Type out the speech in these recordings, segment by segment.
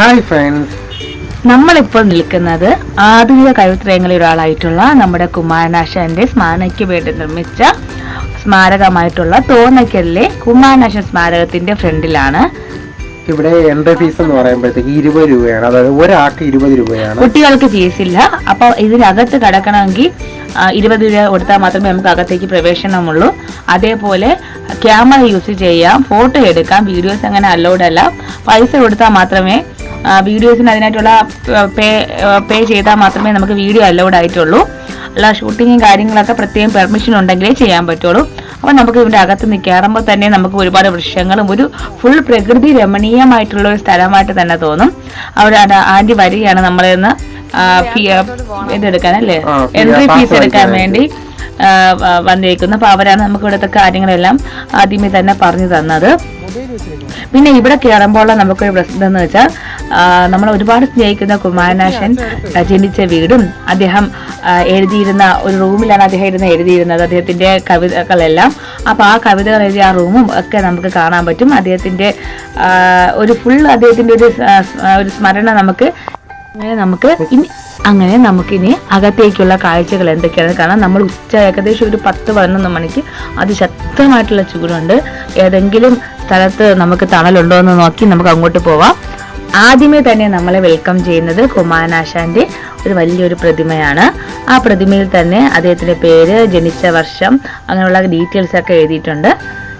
Hi friends നമ്മളിപ്പോൾ നിൽക്കുന്നത് ആധുനിക കവിത്രയങ്ങളിൽ ഒരാളായിട്ടുള്ള നമ്മുടെ കുമാരനാശാന്റെ സ്മാരകയ്ക്ക് വേണ്ടി നിർമ്മിച്ച സ്മാരകമായിട്ടുള്ള തോന്നയ്ക്കലിലെ കുമാരനാശൻ സ്മാരകത്തിന്റെ ഫ്രണ്ടിലാണ്. ഇവിടെ എൻട്രി ഫീസ് എന്ന് പറയുമ്പോഴത്തേക്ക് ഇരുപത് രൂപയാണ്. അതായത് ഒരാൾക്ക് ഇരുപത് രൂപയാണ്. കുട്ടികൾക്ക് ഫീസ് ഇല്ല. അപ്പൊ ഇതിനകത്ത് കടക്കണമെങ്കിൽ ഇരുപത് രൂപ കൊടുത്താൽ മാത്രമേ നമുക്ക് അകത്തേക്ക് പ്രവേശനമുള്ളൂ. അതേപോലെ ക്യാമറ യൂസ് ചെയ്യാം ഫോട്ടോ എടുക്കാം വീഡിയോസ് അങ്ങനെ അലൗഡ് അല്ല. പൈസ കൊടുത്താൽ മാത്രമേ വീഡിയോസിന് അതിനായിട്ടുള്ള പേ പേ ചെയ്താൽ മാത്രമേ നമുക്ക് വീഡിയോ അലൗഡ് ആയിട്ടുള്ളൂ. അല്ല ഷൂട്ടിങ്ങും കാര്യങ്ങളൊക്കെ പ്രത്യേകം പെർമിഷൻ ഉണ്ടെങ്കിലേ ചെയ്യാൻ പറ്റുള്ളൂ. അപ്പോൾ നമുക്ക് ഇതിന്റെ അകത്ത് നിന്ന് കയറുമ്പോൾ തന്നെ നമുക്ക് ഒരുപാട് വൃക്ഷങ്ങളും ഒരു ഫുൾ പ്രകൃതി രമണീയമായിട്ടുള്ള ഒരു സ്ഥലമായിട്ട് തന്നെ തോന്നും. അവിടെ ആന്റി വരികയാണ് നമ്മളിൽ നിന്ന് ഇതെടുക്കാൻ അല്ലേ? എൻട്രി പാസ് ഫീസ് എടുക്കാൻ വേണ്ടി. ആ, ആ, വന്നിരിക്കുന്നു അപ്പൊ അവരാണ് നമുക്ക് ഇവിടുത്തെ കാര്യങ്ങളെല്ലാം ആദ്യമേ തന്നെ പറഞ്ഞു തന്നത്. പിന്നെ ഇവിടെ കയറുമ്പോൾ നമുക്കൊരു പ്രശ്നം എന്ന് വെച്ചാൽ നമ്മൾ ഒരുപാട് സ്നേഹിക്കുന്ന കുമാരനാശൻ ജനിച്ച വീടും അദ്ദേഹം എഴുതിയിരുന്ന ഒരു റൂമിലാണ് അദ്ദേഹം ഇരുന്ന് എഴുതിയിരുന്നത്. അദ്ദേഹത്തിന്റെ കവിതകളെല്ലാം. അപ്പൊ ആ കവിതകൾ എഴുതിയ ആ റൂമും ഒക്കെ നമുക്ക് കാണാൻ പറ്റും. അദ്ദേഹത്തിന്റെ ഒരു ഫുൾ അദ്ദേഹത്തിന്റെ ഒരു ഒരു സ്മരണ നമുക്ക് അങ്ങനെ നമുക്ക് ഇനി അങ്ങനെ നമുക്കിനി അകത്തേക്കുള്ള കാഴ്ചകൾ എന്തൊക്കെയാണ്? കാരണം നമ്മൾ ഉച്ച ഏകദേശം ഒരു പത്ത് പതിനൊന്ന് മണിക്ക് അതിശക്തമായിട്ടുള്ള ചൂടുണ്ട്. ഏതെങ്കിലും സ്ഥലത്ത് നമുക്ക് തണലുണ്ടോ എന്ന് നോക്കി നമുക്ക് അങ്ങോട്ട് പോവാം. ആദ്യമേ തന്നെ നമ്മളെ വെൽക്കം ചെയ്യുന്നത് കുമാരനാശാന്റെ ഒരു വലിയൊരു പ്രതിമയാണ്. ആ പ്രതിമയിൽ തന്നെ അദ്ദേഹത്തിന്റെ പേര് ജനിച്ച വർഷം അങ്ങനെയുള്ള ഡീറ്റെയിൽസ് ഒക്കെ എഴുതിയിട്ടുണ്ട്.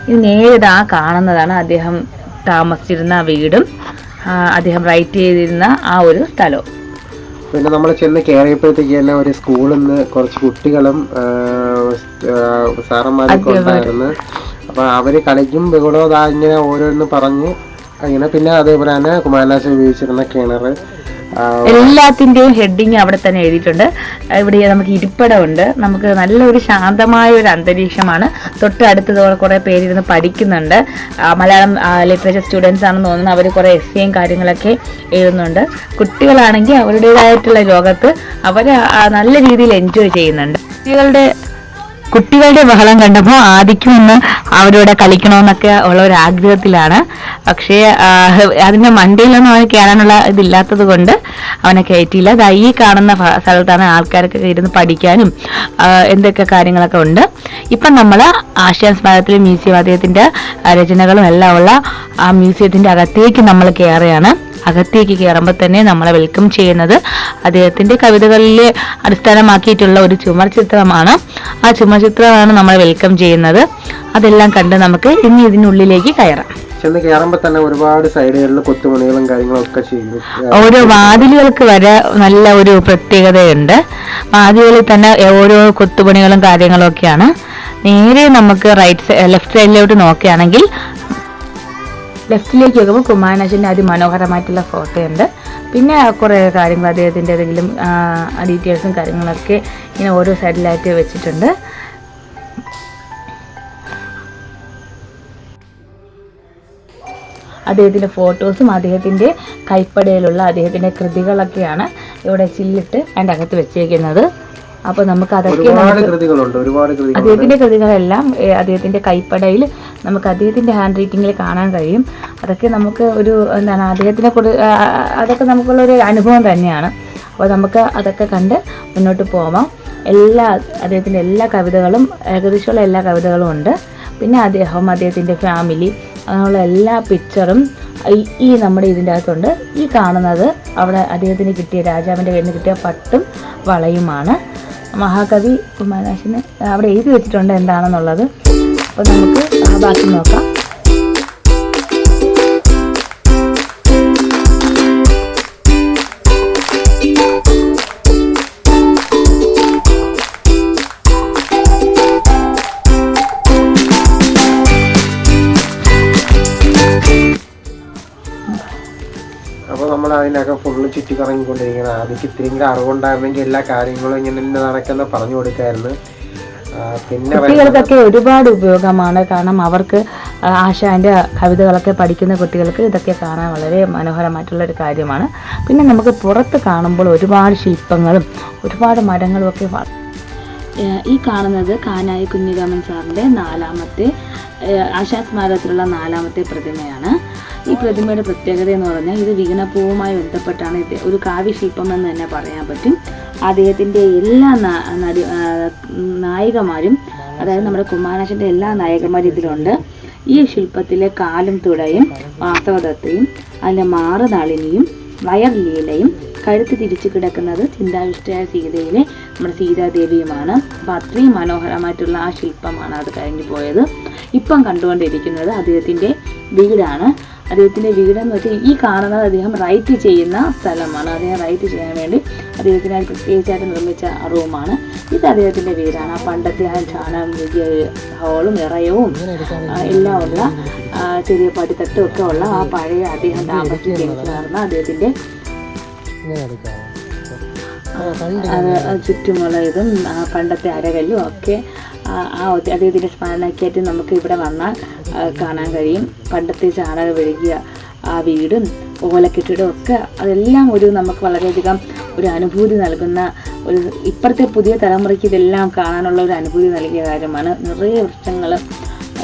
ഇത് നേരെ ആ കാണുന്നതാണ് അദ്ദേഹം താമസിച്ചിരുന്ന വീടും. അദ്ദേഹം റൈറ്റ് ചെയ്തിരുന്ന ആ ഒരു സ്ഥലവും പിന്നെ നമ്മൾ ചെന്ന് കയറിയപ്പോഴത്തേക്ക് തന്നെ ഒരു സ്കൂളിൽ നിന്ന് കുറച്ച് കുട്ടികളും സാറന്മാരൊക്കെ ഉണ്ടായിരുന്നു. അപ്പൊ അവർ കളിക്കും ബഹളവും ഇങ്ങനെ ഓരോന്ന് പറഞ്ഞ് അങ്ങനെ പിന്നെ അതേപോലെ തന്നെ കുമാരനാശം ഉപയോഗിച്ചിരുന്ന കിണർ എല്ലാത്തിന്റെയും ഹെഡിങ് അവിടെ തന്നെ എഴുതിയിട്ടുണ്ട്. ഇവിടെ നമുക്ക് ഇരിപ്പിടമുണ്ട്. നമുക്ക് നല്ലൊരു ശാന്തമായ ഒരു അന്തരീക്ഷമാണ്. തൊട്ട് അടുത്ത് കുറെ പേരിരുന്ന് പഠിക്കുന്നുണ്ട്. മലയാളം ലിറ്ററേച്ചർ സ്റ്റുഡൻസ് ആണെന്ന് തോന്നുന്നു. അവർ കുറെ എസ് സിയും കാര്യങ്ങളൊക്കെ എഴുതുന്നുണ്ട്. കുട്ടികളാണെങ്കിൽ അവരുടേതായിട്ടുള്ള ലോകത്ത് അവർ നല്ല രീതിയിൽ എൻജോയ് ചെയ്യുന്നുണ്ട്. കുട്ടികളുടെ കുട്ടികളുടെ ബഹളം കണ്ടപ്പോൾ ആദിക്കും ഒന്ന് അവരോട് കളിക്കണമെന്നൊക്കെ ഉള്ള ഒരു ആഗ്രഹത്തിലാണ് പക്ഷേ അതിന്റെ മണ്ടിയിലൊന്നും അവന് കയറാനുള്ള ഇതില്ലാത്തത് കൊണ്ട് അവനെ കയറ്റിയില്ല. അത് ഈ കാണുന്ന സ്ഥലത്താണ് ആൾക്കാരൊക്കെ ഇരുന്ന് പഠിക്കാനും എന്തൊക്കെ കാര്യങ്ങളൊക്കെ ഉണ്ട്. ഇപ്പം നമ്മൾ ആശാൻ സ്മാരകത്തിലെ മ്യൂസിയം അദ്ദേഹത്തിന്റെ ആ, രചനകളും എല്ലാം ഉള്ള ആ മ്യൂസിയത്തിന്റെ അകത്തേക്ക് നമ്മൾ കയറുകയാണ് അകത്തേക്ക് കയറുമ്പോൾ തന്നെ നമ്മളെ വെൽക്കം ചെയ്യുന്നത് അദ്ദേഹത്തിന്റെ കവിതകളിലെ അടിസ്ഥാനമാക്കിയിട്ടുള്ള ഒരു ചുമർ ചിത്രമാണ് ആ ചുമർ ചിത്രമാണ് നമ്മളെ വെൽക്കം ചെയ്യുന്നത്. അതെല്ലാം കണ്ട് നമുക്ക് ഇനി ഇതിനുള്ളിലേക്ക് കയറാം. ചെന്ന് കയറുമ്പോൾ തന്നെ ഒരുപാട് സൈഡുകളിൽ കൊത്തുപണികളും കാര്യങ്ങളും ഒക്കെ ചെയ്തു. ഓരോ വാതിലുകൾക്ക് വരെ നല്ല ഒരു പ്രത്യേകതയുണ്ട്. വാതിലുകളിൽ തന്നെ ഓരോ കൊത്തുപണികളും കാര്യങ്ങളും ഒക്കെയാണ് നേരെ നമുക്ക് റൈറ്റ് ലെഫ്റ്റ് സൈഡിലോട്ട് നോക്കുകയാണെങ്കിൽ ലെഫ്റ്റിലേക്ക് നോക്കുമ്പോൾ കുമാരനാശന്റെ അതിമനോഹരമായിട്ടുള്ള ഫോട്ടോ ഉണ്ട് പിന്നെ കുറേ കാര്യങ്ങൾ അദ്ദേഹത്തിന്റെ ഏതെങ്കിലും ഡീറ്റെയിൽസും കാര്യങ്ങളൊക്കെ ഇങ്ങനെ ഓരോ സൈഡിലായിട്ട് വെച്ചിട്ടുണ്ട്. അദ്ദേഹത്തിന്റെ ഫോട്ടോസും അദ്ദേഹത്തിന്റെ കൈപ്പടയിലുള്ള അദ്ദേഹത്തിന്റെ കൃതികളൊക്കെയാണ് ഇവിടെ ചില്ലിട്ട് അതിന്റെ അകത്ത് വെച്ചേക്കുന്നത്. അപ്പോൾ നമുക്ക് അതൊക്കെ അദ്ദേഹത്തിന്റെ കൃതികളെല്ലാം അദ്ദേഹത്തിന്റെ കൈപ്പടയിൽ നമുക്ക് അദ്ദേഹത്തിന്റെ ഹാൻഡ് റൈറ്റിങ്ങിൽ കാണാൻ കഴിയും. അതൊക്കെ നമുക്ക് ഒരു എന്താണ് അദ്ദേഹത്തിനെ കുറി അതൊക്കെ നമുക്കുള്ള ഒരു അനുഭവം തന്നെയാണ്. അപ്പോൾ നമുക്ക് അതൊക്കെ കണ്ട് മുന്നോട്ട് പോവാം. എല്ലാ അദ്ദേഹത്തിന്റെ എല്ലാ കവിതകളും ഏകദേശമുള്ള എല്ലാ കവിതകളും ഉണ്ട്. പിന്നെ അദ്ദേഹം അദ്ദേഹത്തിന്റെ ഫാമിലി അങ്ങനെയുള്ള എല്ലാ പിക്ചറും ഈ- നമ്മുടെ ഇതിന്റെ അകത്തുണ്ട്. ഈ കാണുന്നത് അവിടെ അദ്ദേഹത്തിന് കിട്ടിയ രാജാവിന്റെ കയ്യിൽ നിന്ന് കിട്ടിയ പട്ടും വളയുമാണ്. മഹാകവി കുമാരനാശിന് അവിടെ എഴുതി വെച്ചിട്ടുണ്ട് എന്താണെന്നുള്ളത്. അപ്പോൾ നമുക്ക് ബാക്കി നോക്കാം. നമ്മൾ ഫുള്ള് ഫുള്ള് കറങ്ങിക്കൊണ്ടിരിക്കുന്നത് ആദ്യം ഇത്തിരിയെങ്കിലും അറിവുണ്ടായിരുന്നെങ്കിൽ എല്ലാ കാര്യങ്ങളും ഇങ്ങനെ നടക്കുന്ന പറഞ്ഞു കൊടുക്കായിരുന്നു. പിന്നെ കുട്ടികൾക്കൊക്കെ ഒരുപാട് ഉപയോഗമാണ്. കാരണം അവർക്ക് ആശാന്റെ കവിതകളൊക്കെ പഠിക്കുന്ന കുട്ടികൾക്ക് ഇതൊക്കെ കാണാൻ വളരെ മനോഹരമായിട്ടുള്ള ഒരു കാര്യമാണ്. പിന്നെ നമുക്ക് പുറത്ത് കാണുമ്പോൾ ഒരുപാട് ശില്പങ്ങളും ഒരുപാട് മരങ്ങളും ഒക്കെ ഈ കാണുന്നത് കാനായി കുഞ്ഞിരാമൻ സാറിന്റെ നാലാമത്തെ ആശാ സ്മാരകത്തിലുള്ള നാലാമത്തെ പ്രതിമയാണ്. ഈ പ്രതിമയുടെ പ്രത്യേകത എന്ന് പറഞ്ഞാൽ ഇത് വിഘ്നപൂവുമായി ബന്ധപ്പെട്ടാണ് ഇത് ഒരു കാവ്യശില്പം എന്ന് തന്നെ പറയാൻ പറ്റും. അദ്ദേഹത്തിന്റെ എല്ലാ നടി നായികമാരും അതായത് നമ്മുടെ കുമാരനാശന്റെ എല്ലാ നായകന്മാരും ഇതിലുണ്ട്. ഈ ശില്പത്തിലെ കാലും തുടയും വാസവദത്തയും അതിന്റെ മാറുനാളിനിയും വയർലീലയും കഴുത്ത് തിരിച്ചു കിടക്കുന്നത് ചിന്താവിഷ്ടയായ സീതയിലെ നമ്മുടെ സീതാദേവിയുമാണ്. അപ്പം അത്രയും മനോഹരമായിട്ടുള്ള ആ ശില്പമാണ് അത് കഴിഞ്ഞു പോയത് ഇപ്പം കണ്ടുകൊണ്ടിരിക്കുന്നത് അദ്ദേഹത്തിന്റെ വീടാണ്. അദ്ദേഹത്തിന്റെ വീടെന്ന് വെച്ചാൽ ഈ കാണുന്നത് അദ്ദേഹം റൈറ്റ് ചെയ്യുന്ന സ്ഥലമാണ്. അദ്ദേഹം റൈറ്റ് ചെയ്യാൻ വേണ്ടി അദ്ദേഹത്തിനായി പ്രത്യേകിച്ചായിട്ട് നിർമ്മിച്ച റൂമാണ്. ഇത് അദ്ദേഹത്തിന്റെ വീടാണ്. ആ പണ്ടത്തെ ആ വലിയ ഹോളും ഇറയവും എല്ലാം ഉള്ള ചെറിയ പടിത്തട്ടും ഒക്കെ ഉള്ള ആ പഴയ അദ്ദേഹം താമസിച്ച് ജനിച്ചു നടന്ന അദ്ദേഹത്തിന്റെ ചുറ്റുമുള്ള ഇതും പണ്ടത്തെ അരകല്ലും ഒക്കെ ആ അദ്ദേഹത്തിന്റെ സ്മരണയ്ക്കായിട്ട് നമുക്ക് ഇവിടെ വന്നാൽ കാണാൻ കഴിയും. പണ്ടത്തെ ചാണകം വെഴുകിയ ആ വീടും ഓലക്കെട്ടിടും ഒക്കെ അതെല്ലാം ഒരു നമുക്ക് വളരെയധികം ഒരു അനുഭൂതി നൽകുന്ന ഒരു ഇപ്പോഴത്തെ പുതിയ തലമുറയ്ക്ക് ഇതെല്ലാം കാണാനുള്ള ഒരു അനുഭൂതി നൽകിയ കാര്യമാണ്. നിറയെ വൃക്ഷങ്ങൾ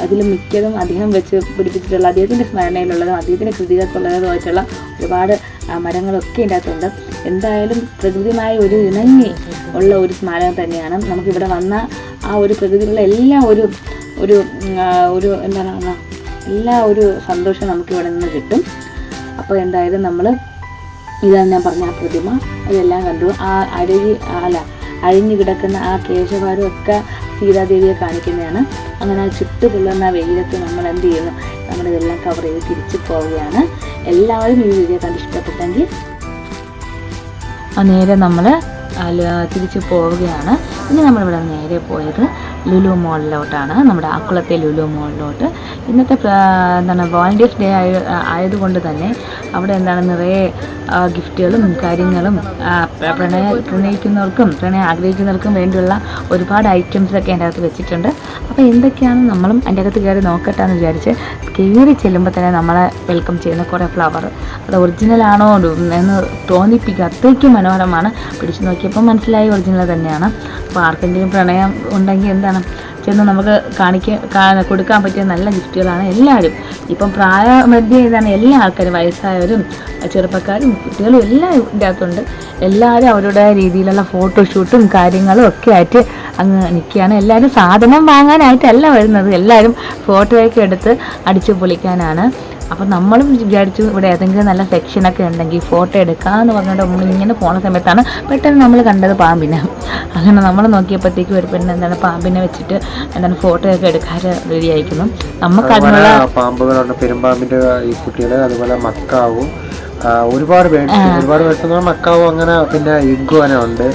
അതിൽ മിക്കതും അദ്ദേഹം വെച്ച് പിടിപ്പിച്ചിട്ടുള്ള അദ്ദേഹത്തിന്റെ സ്മരണയിലുള്ളതും അദ്ദേഹത്തിന്റെ കൃതികൾക്കുള്ളതുമായിട്ടുള്ള ഒരുപാട് മരങ്ങളൊക്കെ ഇതിന്റെ അകത്തുണ്ട്. എന്തായാലും പ്രകൃതിമായ ഒരു ഇണങ്ങി ഉള്ള ഒരു സ്മാരകം തന്നെയാണ്. നമുക്കിവിടെ വന്ന ആ ഒരു പ്രകൃതിയിലുള്ള എല്ലാ ഒരു ഒരു ഒരു എന്താണ് പറയുക, എല്ലാ ഒരു സന്തോഷം നമുക്ക് ഇവിടെ നിന്ന് കിട്ടും. അപ്പോൾ എന്തായാലും നമ്മൾ ഇതാണ് ഞാൻ പറഞ്ഞ ആ പ്രതിമ. അതെല്ലാം കണ്ടു. ആ അഴുകി അല്ല അഴിഞ്ഞു കിടക്കുന്ന ആ കേശവാരും ഒക്കെ സീതാദേവിയെ കാണിക്കുന്നതാണ്. അങ്ങനെ ആ ചുട്ടു കൊള്ളുന്ന വെയിലത്ത് നമ്മൾ എന്ത് ചെയ്യുന്നു? നമ്മളിതെല്ലാം കവർ ചെയ്ത് തിരിച്ചു പോവുകയാണ്. എല്ലാവരും ഈ വീഡിയോ കണ്ട് ഇഷ്ടപ്പെട്ടെങ്കിൽ നേരെ നമ്മൾ തിരിച്ചു പോവുകയാണ്. ഇനി നമ്മളിവിടെ നേരെ പോയത് ലുലു മോളിലോട്ടാണ് നമ്മുടെ അക്കുളത്തെ ലുലു മോളിലോട്ട് ഇന്നത്തെ എന്താണ് വോളണ്ടിയേഴ്സ് ഡേ ആയ ആയതുകൊണ്ട് തന്നെ അവിടെ എന്താണ് നിറയെ ഗിഫ്റ്റുകളും കാര്യങ്ങളും പ്രണയ പ്രണയിക്കുന്നവർക്കും പ്രണയം ആഗ്രഹിക്കുന്നവർക്കും വേണ്ടിയുള്ള ഒരുപാട് ഐറ്റംസൊക്കെ എന്റെ അകത്ത് വെച്ചിട്ടുണ്ട്. അപ്പോൾ എന്തൊക്കെയാണ് നമ്മളും എന്റെ അകത്ത് കയറി നോക്കട്ടെ എന്ന് വിചാരിച്ച് കയറി ചെല്ലുമ്പോൾ തന്നെ നമ്മളെ വെൽക്കം ചെയ്യുന്ന കുറേ ഫ്ലവർ അത് ഒറിജിനൽ ആണോ എന്ന് തോന്നിപ്പിക്കുക അത്രയ്ക്കും മനോഹരമാണ്. പിടിച്ചു നോക്കിയപ്പോൾ മനസ്സിലായി ഒറിജിനൽ തന്നെയാണ്. അപ്പോൾ ആർക്കെങ്കിലും പ്രണയം ഉണ്ടെങ്കിൽ എന്താണ് ചെന്ന് നമുക്ക് കാണിക്കാൻ കൊടുക്കാൻ പറ്റിയ നല്ല ഗിഫ്റ്റുകളാണ് എല്ലാവരും. ഇപ്പം പ്രായമധ്യ ഇതാണ് എല്ലാ ആൾക്കാരും വയസ്സായവരും ചെറുപ്പക്കാരും കുട്ടികളും എല്ലാം അകത്തുണ്ട്. എല്ലാവരും അവരുടെ രീതിയിലുള്ള ഫോട്ടോഷൂട്ടും കാര്യങ്ങളും ഒക്കെ ആയിട്ട് അങ്ങ് നിൽക്കുകയാണ്. എല്ലാവരും സാധനം വാങ്ങാനായിട്ടല്ല വരുന്നത്. എല്ലാവരും ഫോട്ടോയൊക്കെ എടുത്ത് അടിച്ചു പൊളിക്കാനാണ്. അപ്പം നമ്മളും വിചാരിച്ചു ഇവിടെ ഏതെങ്കിലും നല്ല സെക്ഷനൊക്കെ ഉണ്ടെങ്കിൽ ഫോട്ടോ എടുക്കാമെന്ന് പറഞ്ഞിട്ട് നമ്മൾ ഇങ്ങനെ പോണ സമയത്താണ് പെട്ടെന്ന് നമ്മൾ കണ്ടത് പാമ്പിനെ. അങ്ങനെ നമ്മൾ നോക്കിയപ്പോഴത്തേക്കും ഒരു പെണ്ണ് എന്താണ് പാമ്പിനെ വെച്ചിട്ട് എന്താണ് ഫോട്ടോ ഒക്കെ എടുക്കാൻ റെഡി ആയിരിക്കുന്നു. നമുക്ക് അതിനുള്ള പാമ്പുകളുണ്ട് ഈ കുട്ടികളെ അതുപോലെ മക്കാവും. ഒരുപാട് പേര് ഒരുപാട് ബേഡ്സ് മക്കാവും അങ്ങനെ പിന്നെ ഇഗ്വാന ഉണ്ട്.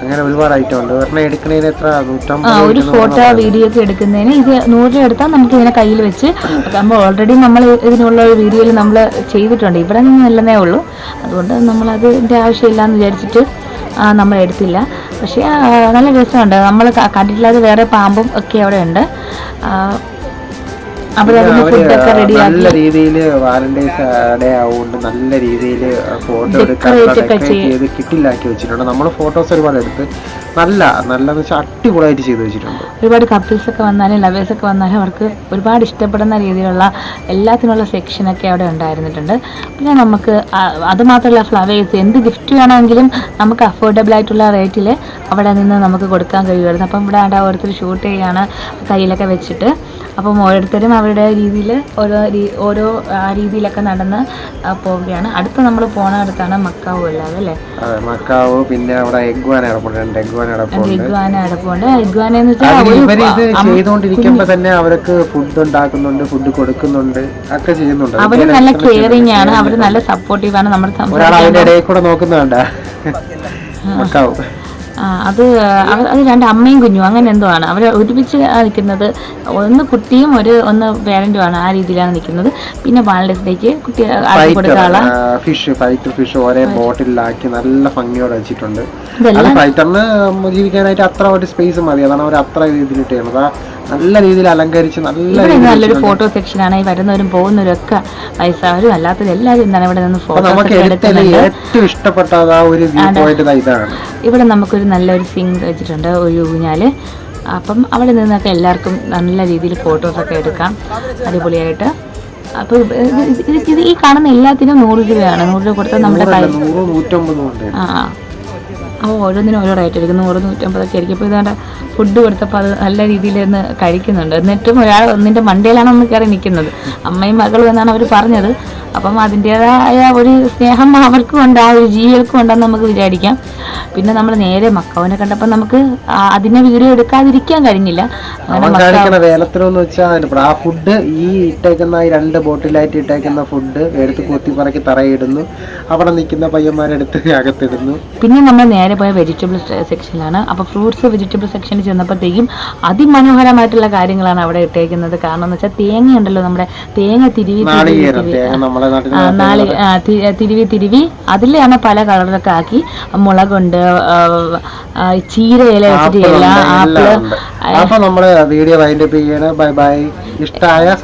അങ്ങനെ ഒരുപാട് ഐറ്റം ഉണ്ട് ഒരെണ്ണം എടുക്കുന്നതിന് എത്ര? ആ നൂറ്റമ്പത് ഒരു ഫോട്ടോ വീഡിയോ ഒക്കെ എടുക്കുന്നതിന് ഇത് നൂറ് രൂപ എടുത്താൽ നമുക്ക് ഇതിനെ കയ്യിൽ വെച്ച് നമ്മൾ ഓൾറെഡി നമ്മൾ ഇതിനുള്ള ഒരു വീഡിയോയിൽ നമ്മൾ ചെയ്തിട്ടുണ്ട്. ഇവിടെ നിന്നല്ലെന്നേ ഉള്ളൂ. അതുകൊണ്ട് നമ്മൾ അതിന്റെ ആവശ്യമില്ല എന്ന് വിചാരിച്ചിട്ട് നമ്മൾ എടുത്തില്ല. പക്ഷേ നല്ല രസമുണ്ട്. നമ്മൾ കണ്ടിട്ടില്ലാതെ വേറെ പാമ്പും ഒക്കെ അവിടെ ഉണ്ട്. നല്ല രീതിയിൽ വാലന്റൈൻസ് ഡേ ആവുകൊണ്ട് നല്ല രീതിയിൽ ഫോട്ടോ എടുക്കാൻ ചെയ്ത്. കിട്ടില്ലാക്കി വെച്ചിട്ടുണ്ട്. നമ്മൾ ഫോട്ടോസ് ഒരുപാട് എടുത്ത് നല്ല നല്ല വെച്ചാൽ അടിപൊളിയായിട്ട് ചെയ്തു വെച്ചിട്ടുണ്ട്. ഒരുപാട് കപ്പിൾസ് ഒക്കെ വന്നാലും ലവേഴ്സ് ഒക്കെ വന്നാലും അവർക്ക് ഒരുപാട് ഇഷ്ടപ്പെടുന്ന രീതിയിലുള്ള എല്ലാത്തിനുള്ള സെക്ഷനൊക്കെ അവിടെ ഉണ്ടായിരുന്നിട്ടുണ്ട്. പിന്നെ നമുക്ക് ആ- അത് മാത്രമല്ല ഫ്ലവേഴ്സ് എന്ത് ഗിഫ്റ്റ് വേണമെങ്കിലും നമുക്ക് അഫോർഡബിൾ ആയിട്ടുള്ള റേറ്റിൽ അവിടെ നിന്ന് നമുക്ക് കൊടുക്കാൻ കഴിയുമായിരുന്നു. അപ്പം ഇവിടെ ആണ്ട് ഓരോരുത്തർ ഷൂട്ട് ചെയ്യാണ് കയ്യിലൊക്കെ വെച്ചിട്ട്. അപ്പം ഓരോരുത്തരും അവരുടെ രീതിയിൽ ഓരോ ഓരോ ആ രീതിയിലൊക്കെ നടന്ന് പോവുകയാണ്. അടുത്ത നമ്മൾ പോണ അടുത്താണ് മക്കാവ് ഉള്ളത് അല്ലേ? മക്കാവ് പിന്നെ അവിടെ എഗ്വാന കിടപ്പുണ്ട് എഗ്വാന കിടപ്പുണ്ട് എഗ്വാന അടുപ്പുണ്ട് എഗ്വാന എന്ന് വെച്ചാൽ അം- തന്നെ അവർക്ക് ഫുഡ് ഉണ്ടാക്കുന്നുണ്ട് ഫുഡ് കൊടുക്കുന്നുണ്ട് ഒക്കെ ചെയ്യുന്നുണ്ട്. അവർ നല്ല കെയറിങ് ആണ്. അവർ നല്ല സപ്പോർട്ടീവ് ആണ്. നമ്മുടെ ഒരാൾ അതിന്റെ ഇടയിൽ കൂടെ നോക്കുന്നുണ്ട മക്കാവ്. അത് അത് രണ്ട് അമ്മയും കുഞ്ഞും അങ്ങനെ എന്തോ ആണ്. അവർ ഒരുമിച്ച് നിൽക്കുന്നത് ഒന്ന് കുട്ടിയും ഒരു ഒന്ന് പേരന്റും ആണ് ആ രീതിയിലാണ് നിൽക്കുന്നത്. പിന്നെ വാലന്റൈൻസ് ഡേക്ക് കുട്ടി കൊടുക്കാനുള്ള ഫിഷ് ഫൈറ്റർ ഫിഷ് ഒരേ ബോട്ടിലാക്കി നല്ല ഭംഗിയോടെ വെച്ചിട്ടുണ്ട്. ഫൈറ്ററിന് ജീവിക്കാനായിട്ട് അത്ര ഒരു സ്പേസ് മതി. അതാണ് അവർ അത്ര ഇതിലിട്ട് ചെയ്യുന്നത് നല്ല രീതിയിൽ അലങ്കരിച്ച് നല്ല നല്ലൊരു. ഫോട്ടോ സെക്ഷൻ ആണ്. ഈ വരുന്നവരും പോകുന്നവരും ഒക്കെ വയസ്സാവരും അല്ലാത്തവരും എല്ലാവരും എന്താണ് ഇവിടെ നിന്ന് ഏറ്റവും ഇഷ്ടപ്പെട്ട ഒരു ഇതാണ്. ഇവിടെ നമുക്കൊരു നല്ലൊരു സിങ്ക് വെച്ചിട്ടുണ്ട്. ഒരു ഊഞ്ഞാൽ. അപ്പം അവിടെ നിന്നൊക്കെ എല്ലാവർക്കും നല്ല രീതിയിൽ ഫോട്ടോസൊക്കെ എടുക്കാം. അടിപൊളിയായിട്ട്. അപ്പൊ ഇത് ഈ കാണുന്ന എല്ലാത്തിനും നൂറ് രൂപയാണ് നൂറ് രൂപ കൊടുത്താൽ നമ്മുടെ ആ. അപ്പോൾ ഓരോന്നിനും ഓരോ റേറ്റ് ആയിരിക്കും. നൂറ് നൂറ്റമ്പതൊക്കെ ആയിരിക്കും. അപ്പോൾ ഇതാണ്ട് ഫുഡ് കൊടുത്തപ്പോൾ അത് നല്ല രീതിയിൽ ഒന്ന് കഴിക്കുന്നുണ്ട്. എന്നിട്ടും ഒരാൾ ഒന്നിന്റെ മണ്ടയിലാണ് ഒന്ന് കയറി നിൽക്കുന്നത്. അമ്മയും മകളും എന്നാണ് അവർ പറഞ്ഞത്. അപ്പം അതിന്റെതായ ഒരു സ്നേഹം അവർക്കും ഉണ്ട് ആ ഒരു ജീവികൾക്കും ഉണ്ടെന്ന് നമുക്ക് വിചാരിക്കാം. പിന്നെ നമ്മൾ നേരെ മക്കവനെ കണ്ടപ്പോൾ നമുക്ക് അതിനെ വീഡിയോ എടുക്കാതിരിക്കാൻ കഴിഞ്ഞില്ല. വേലത്തിനെന്ന് വെച്ചാൽ ആ ഫുഡ് ഈ ഇട്ടേക്കുന്ന ഈ രണ്ട് ബോട്ടിലായിട്ട് ഇട്ടേക്കുന്ന ഫുഡ് എടുത്ത് കുത്തി പറക്കി തറയിടുന്നു. അവിടെ നിൽക്കുന്ന പയ്യന്മാരെടുത്ത് അകത്തിടുന്നു. പിന്നെ നമ്മൾ നേരെ പോയ വെജിറ്റബിൾ സെക്ഷനിലാണ് അപ്പോൾ ഫ്രൂട്ട്സ് വെജിറ്റബിൾ സെക്ഷനിൽ ചെന്നപ്പോഴത്തേക്കും അതിമനോഹരമായിട്ടുള്ള കാര്യങ്ങളാണ് അവിടെ ഇട്ടേക്കുന്നത്. കാരണം എന്ന് വെച്ചാൽ തേങ്ങ ഉണ്ടല്ലോ നമ്മുടെ തേങ്ങ തിരുവി തിരുവി തിരുവി. നാളെ തിരുവി തിരുവി. അതിലാണ് പല കളറൊക്കെ ആക്കി മുളകുണ്ട് ചീര ഇല വെച്ചിട്ട് ആപ്പിൾ അപ്പൊ വീഡിയോ വൈൻഡപ്പ് ചെയ്യണ. ബൈ ബൈ ഇഷ്ടമായ